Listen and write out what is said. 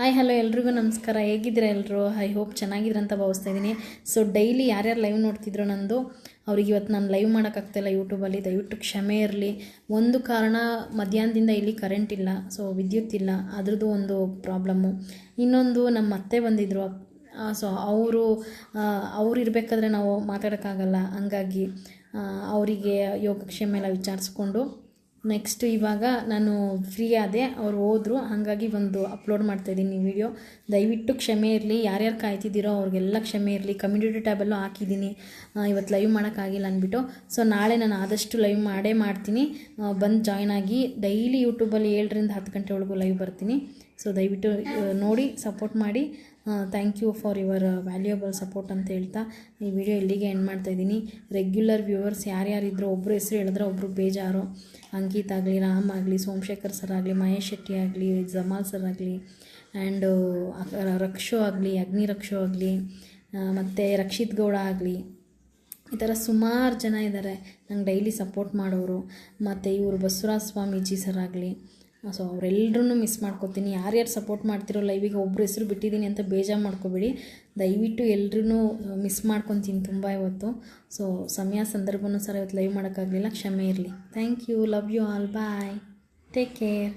Hi hello ಎಲ್ರಿಗೂ ನಮಸ್ಕಾರ. ಹೇಗಿದ್ದೀರಾ ಎಲ್ಲರೂ ಐ ಹೋಪ್ ಚೆನ್ನಾಗಿದ್ರ ಅಂತ ಭಾವಿಸ್ತಾ ಇದ್ದೀನಿ. ಸೊ ಡೈಲಿ ಯಾರ್ಯಾರು ಲೈವ್ ನೋಡ್ತಿದ್ರು ನಂದು, ಅವ್ರಿಗೆ ಇವತ್ತು ನಾನು ಲೈವ್ ಮಾಡೋಕ್ಕಾಗ್ತಾಯಿಲ್ಲ ಯೂಟ್ಯೂಬಲ್ಲಿ ದಯವಿಟ್ಟು ಕ್ಷಮೆ ಇರಲಿ. ಒಂದು ಕಾರಣ, ಮಧ್ಯಾಹ್ನದಿಂದ ಇಲ್ಲಿ ಕರೆಂಟ್ ಇಲ್ಲ. ಸೊ ವಿದ್ಯುತ್ ಇಲ್ಲ. ಅದ್ರದ್ದು ಒಂದು ಪ್ರಾಬ್ಲಮ್ಮು ಇನ್ನೊಂದು ನಮ್ಮ ಅತ್ತೆ ಬಂದಿದ್ದರು ಸೊ ಅವರು ಅವ್ರು ಇರಬೇಕಾದ್ರೆ ನಾವು ಮಾತಾಡೋಕ್ಕಾಗಲ್ಲ. ಹಂಗಾಗಿ ಅವರಿಗೆ ಯೋಗಕ್ಷೇಮ ಎಲ್ಲ ವಿಚಾರಿಸ್ಕೊಂಡು ನೆಕ್ಸ್ಟ್ ಇವಾಗ ನಾನು ಫ್ರೀ ಆದೆ, ಅವ್ರು ಹೋದರು, ಹಾಗಾಗಿ ಒಂದು ಅಪ್ಲೋಡ್ ಮಾಡ್ತಾಯಿದ್ದೀನಿ ವಿಡಿಯೋ ದಯವಿಟ್ಟು ಕ್ಷಮೆ ಇರಲಿ, ಯಾರ್ಯಾರು ಕಾಯ್ತಿದ್ದೀರೋ ಅವ್ರಿಗೆಲ್ಲ ಕ್ಷಮೆ ಇರಲಿ. ಕಮ್ಯುನಿಟಿ ಟ್ಯಾಬಲ್ಲೂ ಹಾಕಿದ್ದೀನಿ. ಇವತ್ತು ಲೈವ್ ಮಾಡೋಕ್ಕಾಗಿಲ್ಲ ಅಂದ್ಬಿಟ್ಟು. ಸೊ ನಾಳೆ ನಾನು ಆದಷ್ಟು ಲೈವ್ ಮಾಡೇ ಮಾಡ್ತೀನಿ. ಬಂದು ಜಾಯ್ನ್ ಆಗಿ ಡೈಲಿ ಯೂಟ್ಯೂಬಲ್ಲಿ ಏಳರಿಂದ ಹತ್ತು ಗಂಟೆ ಒಳಗೂ ಲೈವ್ ಬರ್ತೀನಿ. ಸೊ ದಯವಿಟ್ಟು ನೋಡಿ ಸಪೋರ್ಟ್ ಮಾಡಿ. Thank you for your valuable support ಅಂತ ಹೇಳ್ತಾ ಈ ವಿಡಿಯೋ ಇಲ್ಲಿಗೆ ಎಂಡ್ ಮಾಡ್ತಾ ಇದ್ದೀನಿ. ರೆಗ್ಯುಲರ್ ವ್ಯೂವರ್ಸ್ ಯಾರ್ಯಾರಿದ್ರು ಒಬ್ಬರು ಹೆಸರು ಹೇಳಿದ್ರೆ ಒಬ್ಬರು ಬೇಜಾರು. ಅಂಕಿತ್ ಆಗಲಿ, ರಾಮ್ ಆಗಲಿ, ಸೋಮಶೇಖರ್ ಸರ್ ಆಗಲಿ, ಮಹೇಶ್ ಶೆಟ್ಟಿ ಆಗಲಿ, ಜಮಾಲ್ ಸರ್ ಆಗಲಿ ಆ್ಯಂಡ್ ರಕ್ಷು ಆಗಲಿ, ಅಗ್ನಿ ರಕ್ಷೋ ಆಗಲಿ ಮತ್ತು ರಕ್ಷಿತ್ ಗೌಡ ಆಗಲಿ, ಈ ಥರ ಸುಮಾರು ಜನ ಇದ್ದಾರೆ ನಂಗೆ ಡೈಲಿ ಸಪೋರ್ಟ್ ಮಾಡೋರು. ಮತ್ತು ಇವರು ಬಸವರಾಜ ಸ್ವಾಮೀಜಿ ಸರ್ ಆಗಲಿ ಸೊ ಅವರೆಲ್ಲರೂ ಮಿಸ್ ಮಾಡ್ಕೊತೀನಿ. ಯಾರ್ಯಾರು ಸಪೋರ್ಟ್ ಮಾಡ್ತಿರೋ ಲೈವಿಗೆ ಒಬ್ಬರು ಹೆಸರು ಬಿಟ್ಟಿದ್ದೀನಿ ಅಂತ ಬೇಜಾರು ಮಾಡ್ಕೋಬೇಡಿ. ದಯವಿಟ್ಟು ಎಲ್ಲರೂ ಮಿಸ್ ಮಾಡ್ಕೊತೀನಿ ತುಂಬ ಇವತ್ತು. ಸೊ ಸಮಯ ಸಂದರ್ಭನೂ ಸರ್ ಇವತ್ತು ಲೈವ್ ಮಾಡೋಕ್ಕಾಗಲಿಲ್ಲ. ಕ್ಷಮೆ ಇರಲಿ. Thank you love you all bye take care